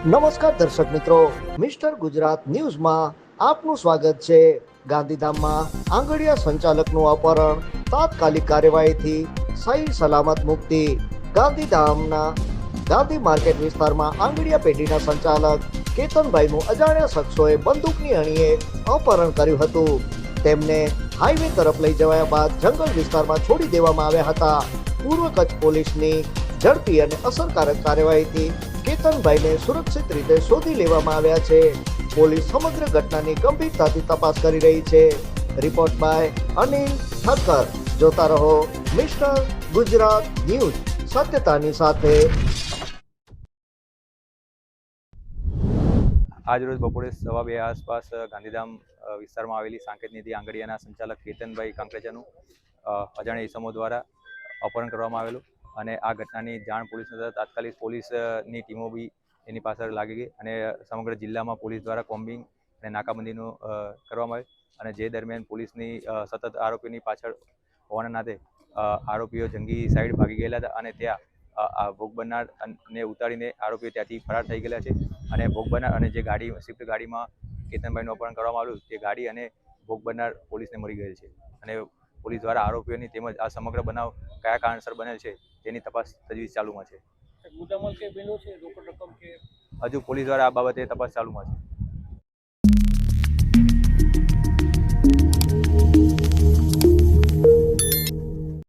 નમસ્કાર દર્શક મિત્રો. મિસ્ટર ગુજરાત ન્યૂઝમાં આપનું સ્વાગત છે. ગાંધીધામમાં આંગડિયા સંચાલકનું અપહરણ, તાત્કાલિક કાર્યવાહીથી સહી સલામત મુક્તિ. ગાંધીધામના ગાંધી માર્કેટ વિસ્તારમાં આંગડિયા પેઢીના સંચાલક કેતનભાઈનું અજાણ્યા શખ્સોએ બંદૂકની અણીએ અપહરણ કર્યું હતું. તેમને હાઈવે તરફ લઈ જવાયા બાદ જંગલ વિસ્તારમાં છોડી દેવામાં આવ્યા હતા. પૂર્વ કચ્છ પોલીસની ઝડપી અને અસરકારક કાર્યવાહીથી કેતનભાઈને સુરક્ષિત રીતે શોધી લેવામાં આવ્યા છે. પોલીસ સમગ્ર ઘટનાની ગંભીરતાથી તપાસ કરી રહી છે. Report by Anil Thakkar. જોતા રહો મિસ્ટર ગુજરાત ન્યૂઝ સત્યતાની સાથે. આજરોજ બપોરે સવા બે આસપાસ ગાંધીધામ વિસ્તારમાં આવેલી સાંકેત નિધિ આંગડિયાના સંચાલક કેતનભાઈ કાંકરેજાનું અજાણ્યા ઇસમો દ્વારા અપહરણ કરવામાં આવેલું. અને આ ઘટનાની જાણ પોલીસને તાત્કાલિક પોલીસની ટીમો બી એની પાછળ લાગી ગઈ અને સમગ્ર જિલ્લામાં પોલીસ દ્વારા કોમ્બિંગ અને નાકાબંધીનું કરવામાં આવ્યું અને જે દરમિયાન પોલીસની સતત આરોપીની પાછળ હોવાના નાતે આરોપીઓ જંગી સાઈડ ભાગી ગયેલા હતા અને ત્યાં આ ભોગ બનનાર ને ઉતારીને આરોપીઓ ત્યાંથી ફરાર થઈ ગયેલા છે અને ભોગ બનનાર અને જે ગાડી, સ્વિફ્ટ ગાડીમાં કેતનભાઈનું અપહરણ કરવામાં આવ્યું, તે ગાડી અને ભોગ બનનાર પોલીસને મળી ગયેલ છે અને પોલીસ દ્વારા આરોપીઓની તેમજ આ સમગ્ર બનાવ કયા કારણસર બનેલ છે તેની તપાસ તજવીજ ચાલુમાં છે. હજુ પોલીસ દ્વારા આ બાબતે તપાસ ચાલુમાં છે.